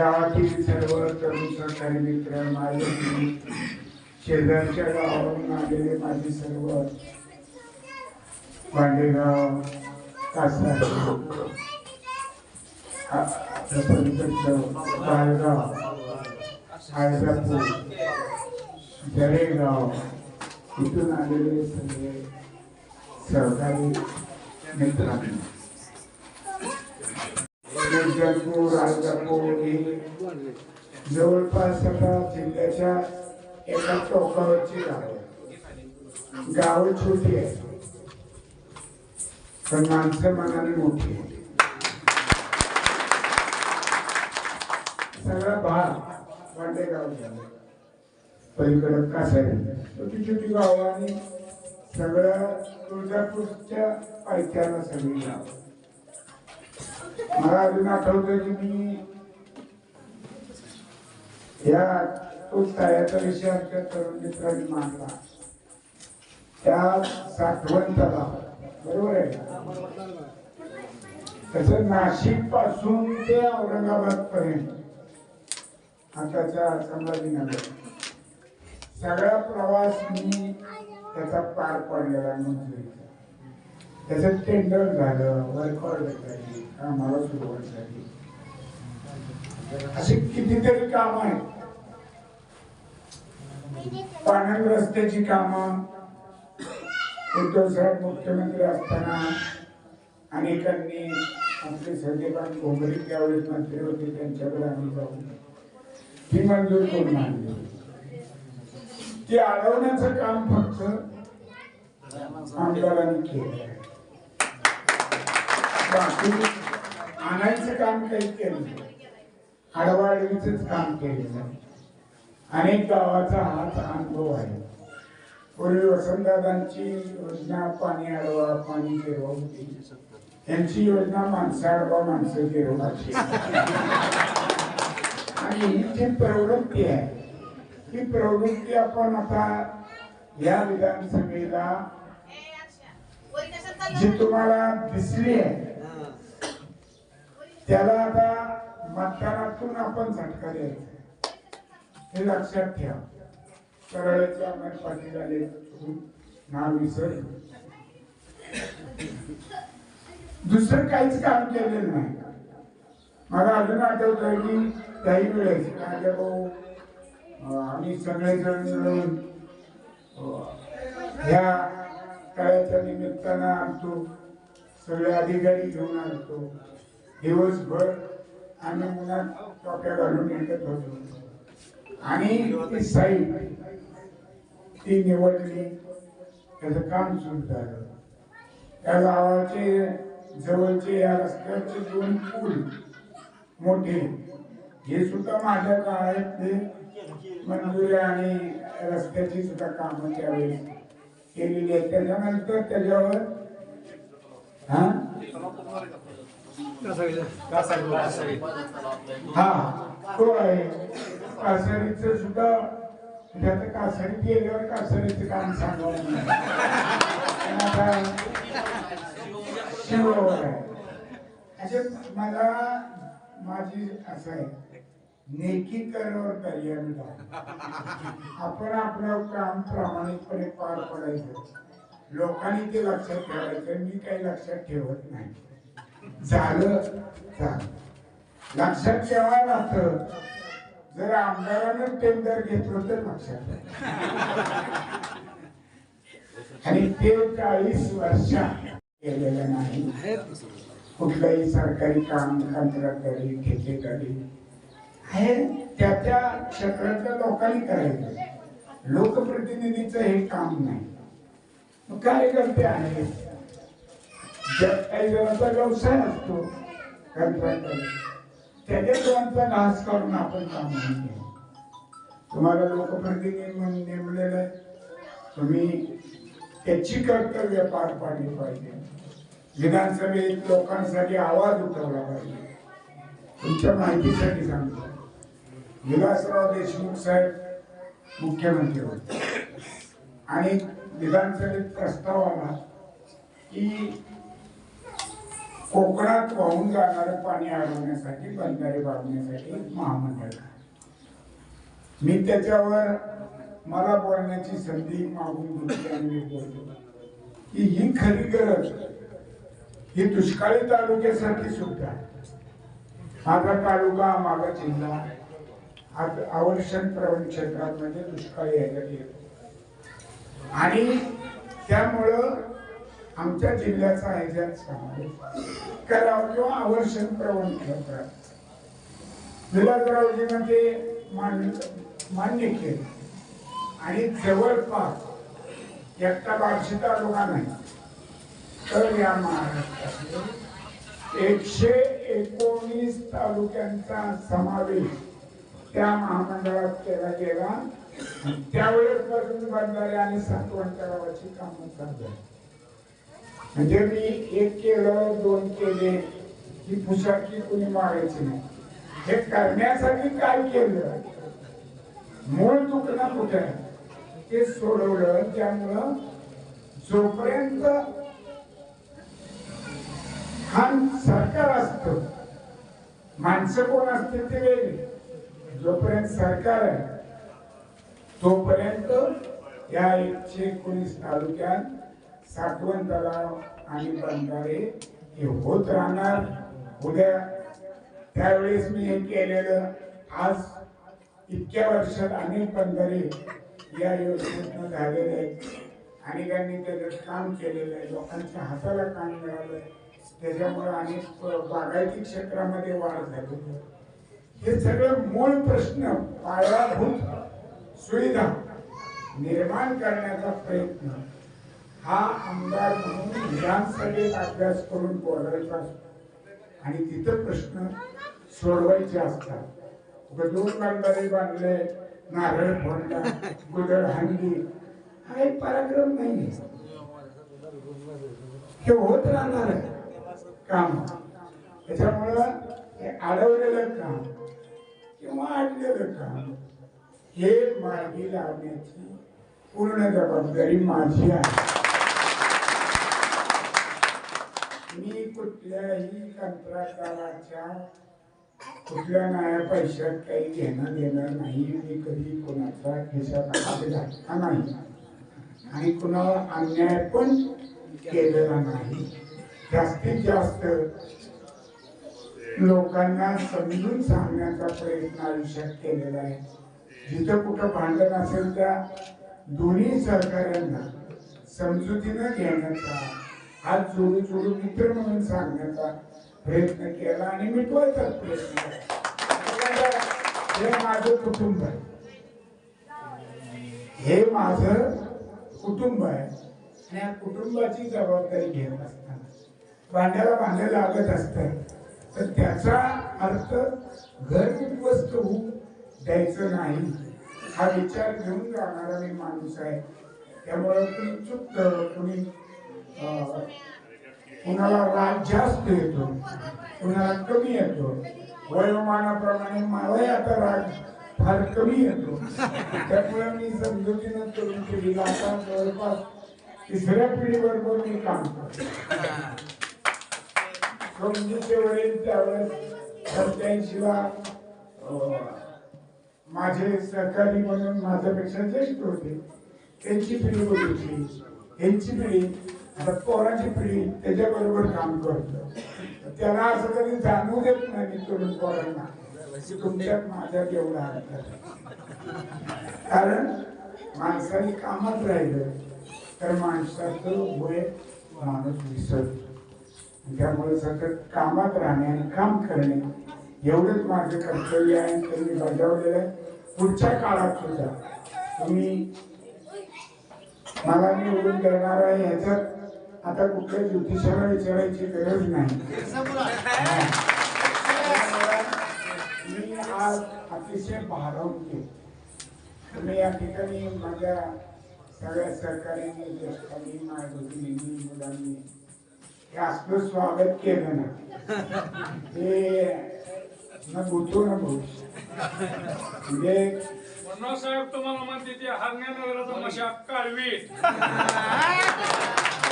गावातील सर्व तरुण सहकारी मित्र माझे शेजारच्या गावावरून आलेले माझे सर्व पांडेगाव कासार बाळगाव आळजापूर जरेगाव इथून आलेले सगळे सहकारी मित्रांनो. जगपूर राजापूर ही जवळपास आता जिल्ह्याच्या एका टोकावरची गाव आहे गाव छोटी आहे पण माणसं मनाने मोठी आहे सगळा भाग वांडे गाव झाला. पलीकडं कासारी. छोटी छोटी गाव आणि सगळं तुळजापूरच्या पायथ्याला सगळी गाव. मला अजून आठवतं की मी या तो तयाचा विषय आमच्या तरुण मित्रांनी मांडला. त्या साठवणताला बरोबर आहे? तस नाशिकपासून ते औरंगाबाद पर्यंत आताच्या संभाजीनगर. सगळा प्रवास मी त्याचा पार पडलेला मंजुरीचा त्याचं टेंडर झालं वर्क ऑर्डर झाली. कामाला सुरुवात झाली अशी कितीतरी काम आहेत. पाणंद रस्त्याची कामं उद्धव साहेब मुख्यमंत्री असताना अनेकांनी आमचे संजयकांत भोंगरे त्यावेळेस मंत्री होते त्यांच्याकडे आम्ही जाऊन ती मंजूर करून आणली ती अडवण्याचं काम फक्त आमदारांनी केलं बाकी आणायचं काम काही केलं नाही. आडवाडवीच काम केलेलं अनेक गावाचा हाच अनुभव आहे. पूर्वी वसंतदादांची योजना पाणी अडवा पाणी गिरवा होती. यांची योजना माणसं अडवा माणसं जिरवाची आणि ही जी प्रवृत्ती आहे ही प्रवृत्ती आपण आता या विधानसभेला जी तुम्हाला दिसली आहे त्याला आता मतदानातून आपण झटका द्यायचा. हे लक्षात ठेवा. सरळचे अमर पाटील आले. नाव विसर दुसरं काहीच काम केलेलं नाही. मला अजून आठवत की काही वेळेस माझ्या भाऊ आम्ही सगळेजण मिळून ह्या काळाच्या निमित्तानं आणतो सगळे अधिकारी घेऊन आणतो दिवसभर आम्ही मुलात टोप्या घालून येत होतो आणि ती साई ती निवडली त्याचं काम सुरू झालं त्या गावाचे जवळचे या रस्त्याचे दोन पूल मोठे हे सुद्धा माझ्या काळातले मंजुरी आणि रस्त्याची सुद्धा कामं त्यावेळेस केलेली आहेत त्याच्यानंतर त्याच्यावर हा हा तो आहे. कासारीचं सुद्धा त्याचं कासरी गेल्यावर कासरीचं काम सांगावं नाही. आता शिववर आहे. असे मला माझी असं आहे. नेकी करवर पर्याय आपण आपलं काम प्रामाणिकपणे पार पडायचं. लोकांनी ते लक्षात ठेवायचं. मी काही लक्षात ठेवत नाही. झालं झालं. लक्षात ठेवायला लागतं जर आमदारानं टेंडर घेतलं तर लक्षात आणि ते चाळीस वर्षात केलेलं नाही. कुठलंही सरकारी काम कंत्राटदारी ठेकेदारी. हे त्या त्या क्षेत्रातल्या लोकांनी करायचं. लोकप्रतिनिधीचं हे काम नाही. मग करते आहे काही जणांचा व्यवसाय असतो कंत्राटदारी त्याच्यात त्यांचा घास करून आपण काम नाही तुम्हाला लोकप्रतिनिधी म्हणून नेमलेलं आहे तुम्ही त्याची कर्तव्य पार पाडली पाहिजे विधानसभेत लोकांसाठी आवाज उठवला पाहिजे तुमच्या माहितीसाठी सांगतो विलासराव देशमुख साहेब मुख्यमंत्री होते आणि विधानसभेत प्रस्ताव आला की कोकणात वाहून जाणारं पाणी अडवण्यासाठी बंधारे बांधण्यासाठी महामंडळ मी त्याच्यावर मला बोलण्याची संधी मागून घेतली आणि की ही खरी गरज ही दुष्काळी तालुक्यासाठी सुद्धा आहे. माझा तालुका माझा जिल्हा आज आवर्षण प्रवण क्षेत्रात म्हणजे दुष्काळी यायला येतो आणि त्यामुळं आमच्या जिल्ह्याचा ह्याच्यात समावेश करावा किंवा आवर्षण प्रवण ठेवतात विलासरावजीनं ते मान्य मान्य केलं. आणि जवळपास एकटा बारशे तालुका नाही. तर या महाराष्ट्रात एकशे एकोणीस तालुक्यांचा समावेश त्या महामंडळात केला गेला. आणि त्यावेळेस पासून आणि सातवण तलावाची कामं चालू आहेत. म्हणजे मी एक केलं दोन केले ही पुशाकी कुणी मागायची नाही. हे करण्यासाठी काय केलं? मूळ दुखणं कुठे ते सोडवलं त्यामुळं जोपर्यंत हा सरकार असतं माणसं कोण असतील ते वेगळे. जोपर्यंत सरकार आहे तोपर्यंत या एकशे एकोणीस तालुक्यात साठवण तलाव आणि बंधारे हे होत राहणार. उद्या त्यावेळेस मी हे केलेलं आज इतक्या वर्षात अनेक बंधारे या योजनेतनं झालेले आहेत. अनेकांनी त्याचं काम केलेलं आहे लोकांच्या हाताला काम मिळालं आहे त्याच्यामुळे अनेक बागायती क्षेत्रामध्ये वाढ झाली हे सगळं मूळ प्रश्न पायाभूत सुविधा निर्माण करण्याचा प्रयत्न हा आमदार म्हणून विधानसभेत अभ्यास करून बोलायचा असतो. आणि तिथं प्रश्न सोडवायचे असतात. उगा दोन बांधारे बांधले नारळ फोडला गुदळ हांडी हा एक पराक्रम नाही. हे होत राहणार आहे काम. त्याच्यामुळं हे अडवलेलं काम किंवा अडलेलं काम हे मार्गी लावण्याची पूर्ण जबाबदारी माझी आहे. मी कुठल्याही कंत्राटदाराच्या कुठल्या नाया पैशात काही घेणं देणं नाही मी कधी कोणाचा खिशात हात घातला नाही. आणि कुणावर अन्याय पण केलेला नाही. जास्तीत जास्त लोकांना समजून सांगण्याचा प्रयत्न आयुष्यात केलेला आहे. जिथं कुठं भांडण असेल त्या दोन्ही सहकार्यांना समजुतीनं घेण्याचा हात जोडू जोडू मित्र म्हणून सांगण्याचा प्रयत्न केला आणि मिटवायचा प्रयत्न केला. हे माझं कुटुंब आहे. हे माझं कुटुंब आहे. आणि या कुटुंबाची जबाबदारी घेत असताना भांड्याला भांडे लागत असतात तर त्याचा अर्थ घर उद्ध्वस्त होऊ द्यायचं नाही हा विचार घेऊन जाणारा मी माणूस आहे. त्यामुळं कुणी चुकतं कुणी कुणाला राग जास्त येतो कुणाला कमी येतो. वयोमानाप्रमाणे मलाही आता राग फार कमी येतो. त्यामुळे मी समजुतीनं करून पिढीला आता जवळपास तिसऱ्या पिढीबरोबर मी काम करतो. समजूचे वडील त्यावेळेस सत्याऐंशीला माझे सहकारी म्हणून माझ्यापेक्षा ज्येष्ठ होते. त्यांची पिढी बघितली. यांची पिढी आता पोराची पिढी त्याच्याबरोबर काम करतो. त्याला असं कधी जाणवू देत नाही मी तरुण पोरांना. तुमच्यात माझ्यात एवढा अंतर कारण माणसाने कामात राहिलं तर माणसाचं वय माणूस विसरतो. त्यामुळे सतत कामात राहणे आणि काम करणे एवढंच माझं कर्तव्य आहे आणि मी बजावलेलं आहे. पुढच्या काळात सुद्धा तुम्ही मला निवडून करणार आहे ह्याच्यात आता कुठल्या ज्योतिषाला विचारायची गरज नाही. मी आज अतिशय भारावून केलं तुम्ही या ठिकाणी माझ्या सगळ्या सहकार्यांनी ज्येष्ठांनी मायबहिणींनी मुलांनी हे असलं स्वागत केलं ना ते न गुंतू न भविष्य म्हणजे साहेब तुम्हाला म्हणते ते हरण्यानगराचा मशाक काढवी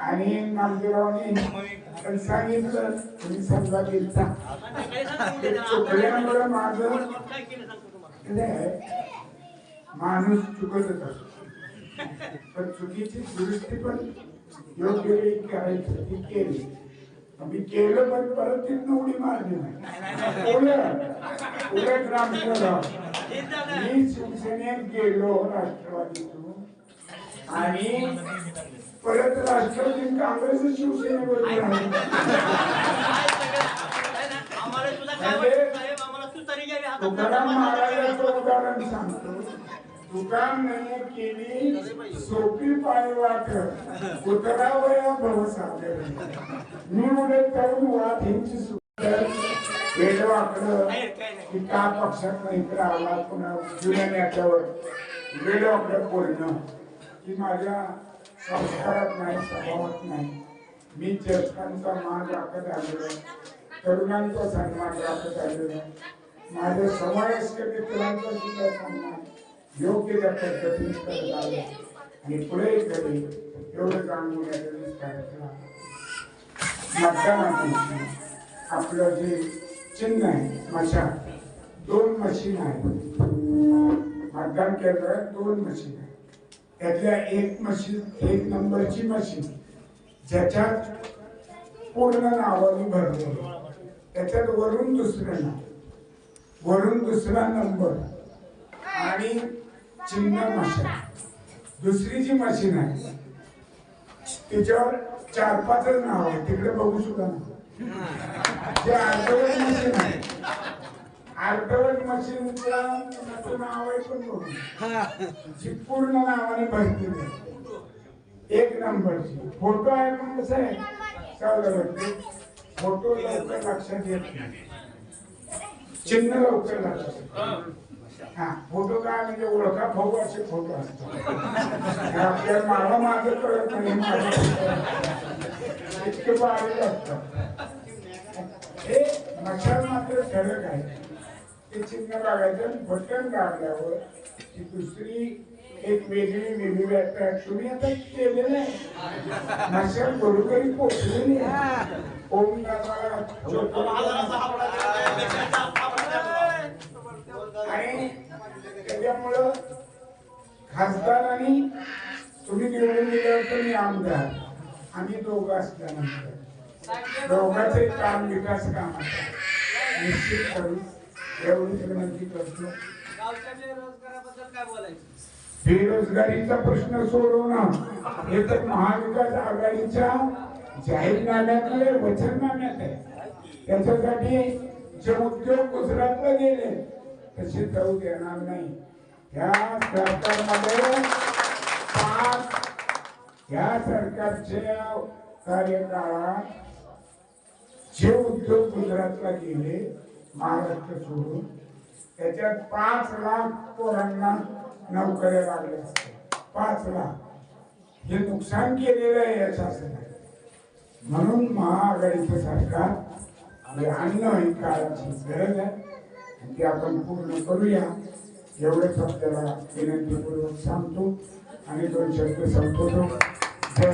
आणि नामदेवरावने पण सांगितलं तुम्ही समजा दिलता. ते चुकल्यामुळं माझं. म्हणजे माणूस चुकतच असतो. पण चुकीची दुरुस्ती पण योग्य वेळी करायची ती केली. मी केलं पण परत तिथनं उडी मारली नाही. उलट उलट रामशेवराव मी शिवसेनेत गेलो राष्ट्रवादीतून. आणि परत राष्ट्रवादी काँग्रेस शिवसेनेबरोबर तुकाराम महाराजाचं उदाहरण सांगतो तुकाराम नाही केली सोपी पाय वाट उतरावया भवसागर मी उडे तरुण वाट ह्यांची सुंदर गेलो आकडं की का पक्षात नाही तर आला पुन्हा जुन्या नेत्यावर आकडं पूर्ण की माझ्या संस्कारात नाही स्वभावात नाही. मी ज्येष्ठांचा मान राखत आलेलो तरुणांचा सन्मान राखत आलेलो माझ्या समावेश मित्रांचा सुद्धा सन्मान योग्य त्या पद्धतीने करत आलो आणि पुढे कधी एवढं जाणून घ्यायचं मतदानाची आपलं जे चिन्ह आहे मशा दोन मशीन आहेत. मतदान केंद्रात दोन मशीन आहे त्यातल्या एक मशीन एक नंबरची मशीन ज्याच्यात पूर्ण नावाने भरलेलं त्याच्यात वरून दुसरं नाव वरून दुसरा नंबर आणि चिन्ह मशीन. दुसरी जी मशीन आहे तिच्यावर चार पाच नाव आहे तिकडे बघू सुद्धा ते जे अर्धवट मशीन आहे. अर्धवट मशीनच्या नाव आहे पण बघू पूर्ण नावाने आहे. एक नंबरची. फोटो आहे पण कसं आहे? चाललं वाटते फोटो लवकर लक्षात येत नाही. चिन्ह लवकर लक्षात. हा फोटो काय म्हणजे ओळखा भाऊ असे फोटो असतात. आपल्याला मला माझं कळत नाही. इतके बारीक असतात. हे मशाल मात्र ठळक आहे. ते चिन्ह बघायचं बटन दाबल्यावर ती दुसरी एक वेगळी वेगळी व्याख्या तुम्ही आता केलेलं आहे. मशाल बरोबरी पोचलेली आहे. ओम आणि त्याच्यामुळं खासदार आणि तुम्ही निवडून गेल्यावर तुम्ही आमदार. आम्ही दोघं असल्यानंतर. दोघांचे काम विकास काम निश्चित करू बेरोजगारीचा प्रश्न सोडवणं हे तर महाविकास आघाडीच्या जाहीरनाम्यातले वचननाम्यात आहे. त्याच्यासाठी जे उद्योग गुजरातला गेले तसे जाऊ देणार नाही. या सरकारमध्ये पाच या सरकारच्या कार्यकाळात जे उद्योग गुजरातला गेले महाराष्ट्र सोडून त्याच्यात पाच लाख पोरांना नोकऱ्या लागल्या असतात पाच लाख. हे नुकसान केलेलं आहे या शासनाने. म्हणून महाआघाडीचं सरकार आणि आणणं ही काळाची गरज आहे. ती आपण पूर्ण करूया. एवढंच आपल्याला विनंतीपूर्वक सांगतो आणि दोन शब्द संपवतो. जय